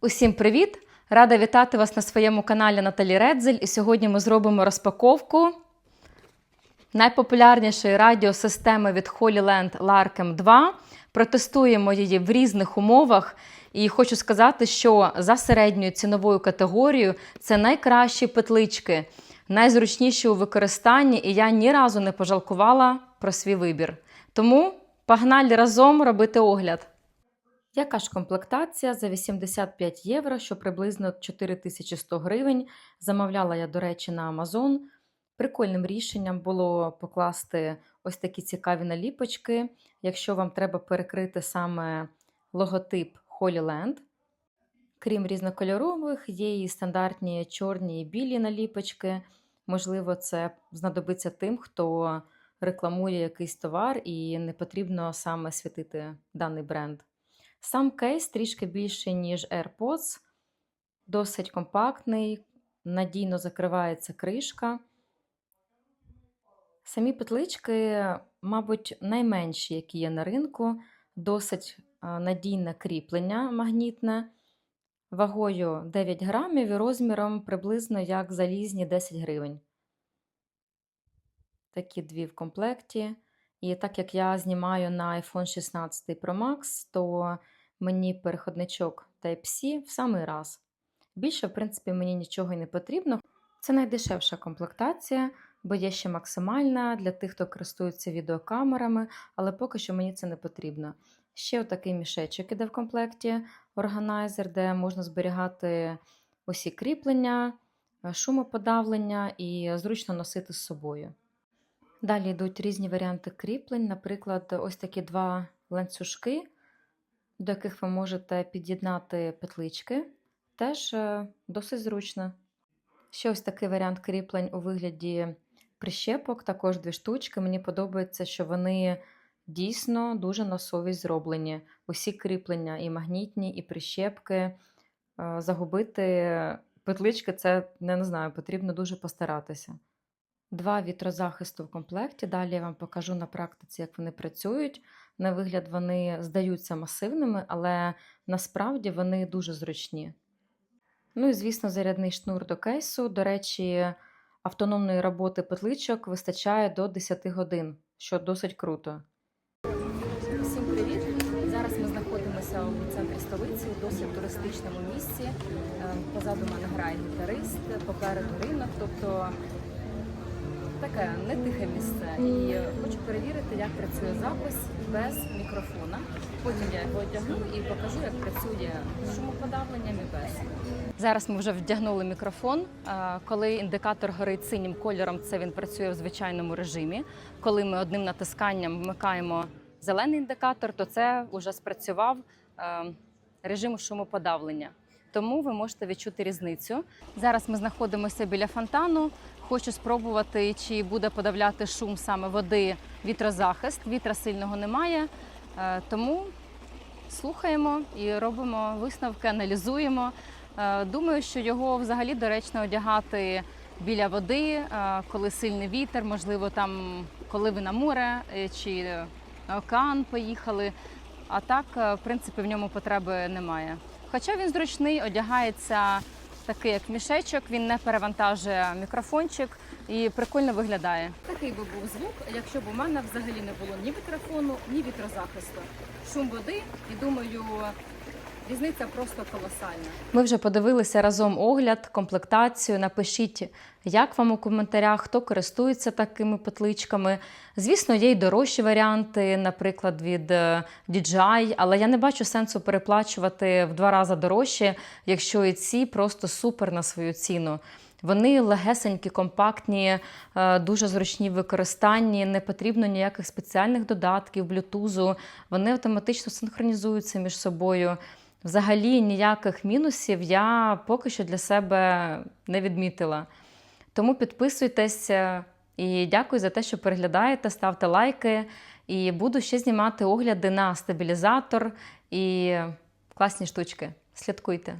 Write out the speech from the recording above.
Усім привіт! Рада вітати вас на своєму каналі Наталі Редзель. І сьогодні ми зробимо розпаковку найпопулярнішої радіосистеми від Holyland Larkem 2. Протестуємо її в різних умовах. І хочу сказати, що за середньою ціновою категорією це найкращі петлички, найзручніші у використанні, і я ні разу не пожалкувала про свій вибір. Тому погнали разом робити огляд. Яка ж комплектація за 85 євро, що приблизно 4100 гривень. Замовляла я, до речі, на Amazon. Прикольним рішенням було покласти ось такі цікаві наліпочки, якщо вам треба перекрити саме логотип Holyland. Крім різнокольорових, є і стандартні чорні і білі наліпочки. Можливо, це знадобиться тим, хто рекламує якийсь товар і не потрібно саме світити даний бренд. Сам кейс трішки більший, ніж AirPods, досить компактний, надійно закривається кришка. Самі петлички, мабуть, найменші, які є на ринку, досить надійне кріплення магнітне, вагою 9 грамів і розміром приблизно як залізні 10 гривень. Такі дві в комплекті. І так як я знімаю на iPhone 16 Pro Max, то мені переходничок Type-C в самий раз. Більше, в принципі, мені нічого і не потрібно. Це найдешевша комплектація, бо є ще максимальна для тих, хто користується відеокамерами, але поки що мені це не потрібно. Ще отакий мішечок іде в комплекті, органайзер, де можна зберігати усі кріплення, е, шумоподавлення і зручно носити з собою. Далі йдуть різні варіанти кріплень, наприклад, ось такі два ланцюжки, до яких ви можете під'єднати петлички. Теж е, досить зручно. Ще ось такий варіант кріплень у вигляді прищепок, також дві штучки. Мені подобається, що вони дійсно дуже на совість зроблені. Усі кріплення, і магнітні, і прищепки. Е, Загубити петлички це не, не знаю, потрібно дуже постаратися. Два вітрозахисту в комплекті. Далі я вам покажу на практиці, як вони працюють. На вигляд, вони здаються масивними, але насправді вони дуже зручні. Ну і, звісно, зарядний шнур до кейсу. До речі, автономної роботи петличок вистачає до 10 годин, що досить круто. Всім привіт! Зараз ми знаходимося у центрі столиці, у досить туристичному місці. Е, Позаду мене грає гітарист, попереду ринок, тобто таке не тихе місце. І хочу перевірити, як працює запис без мікрофона. Потім я його одягну і покажу, як працює шумоподавленням і без. Зараз ми вже вдягнули мікрофон. Е, Коли індикатор горить синім кольором, це він працює в звичайному режимі. Коли ми одним натисканням вмикаємо зелений індикатор, то це вже спрацював е, режим шумоподавлення. Тому ви можете відчути різницю. Зараз ми знаходимося біля фонтану. Хочу спробувати, чи буде подавляти шум саме води вітрозахист. Вітра сильного немає, е, тому слухаємо і робимо висновки, аналізуємо. Е, Думаю, що його взагалі доречно одягати біля води, е, коли сильний вітер, можливо, там, коли ви на море е, чи на океан поїхали. А так, в принципі, в ньому потреби немає. Хоча він зручний, одягається такий, як мішечок, він не перевантажує мікрофончик і прикольно виглядає. Такий би був звук, якщо б у мене взагалі не було ні мікрофону, ні вітрозахисту. Шум води, і думаю, різниця просто колосальна. Ми вже подивилися разом огляд, комплектацію. Напишіть, як вам у коментарях, хто користується такими петличками. Звісно, є й дорожчі варіанти, наприклад, від е, DJI, але я не бачу сенсу переплачувати в два рази дорожче, якщо і ці просто супер на свою ціну. Вони легесенькі, компактні, е, дуже зручні в використанні, не потрібно ніяких спеціальних додатків, блютузу. Вони автоматично синхронізуються між собою. Взагалі ніяких мінусів я поки що для себе не відмітила. Тому підписуйтесь е, і дякую за те, що переглядаєте, ставте лайки І буду ще знімати огляди на стабілізатор і класні штучки. Слідкуйте.